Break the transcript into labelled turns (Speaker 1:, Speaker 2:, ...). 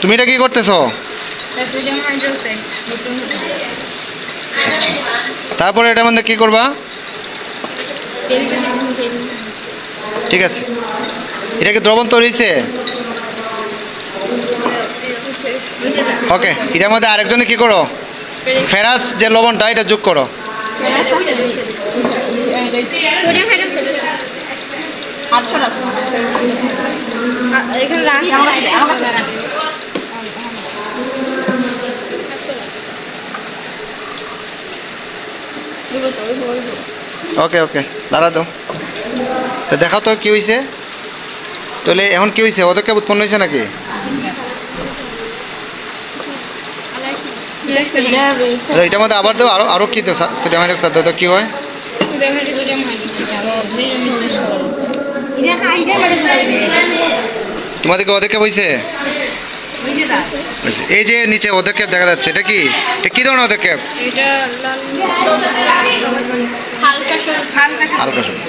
Speaker 1: তুমি এটা কি করতেছো? তারপরে এটার মধ্যে কি করবা? ঠিক আছে। এটা কি দ্রবণ তৈরি হয়েছে ওকে এটার মধ্যে আরেকজনে কি করো? ফেরাস যে লবণটা এটা যোগ করো।
Speaker 2: এখানে
Speaker 1: ওকে ওকে দাঁড়া দাও তো দেখাও তো কি হয়েছে তাহলে এখন কি হয়েছে ওদেরকে উৎপন্ন হয়েছে নাকি? এটার মধ্যে আবার দাও, আরও আরও কি দাও সোডিয়াম হাইড্রোক্সাইড দাও তো, কি হয়? তোমাদেরকে হয়েছে হয়েছে। এই যে নিচে ওদেরকে দেখা যাচ্ছে, এটা কি? এটা কি ধরনের ওদেরকে
Speaker 2: এটা লাল হালকা হালকা
Speaker 1: হালকা সবুজ।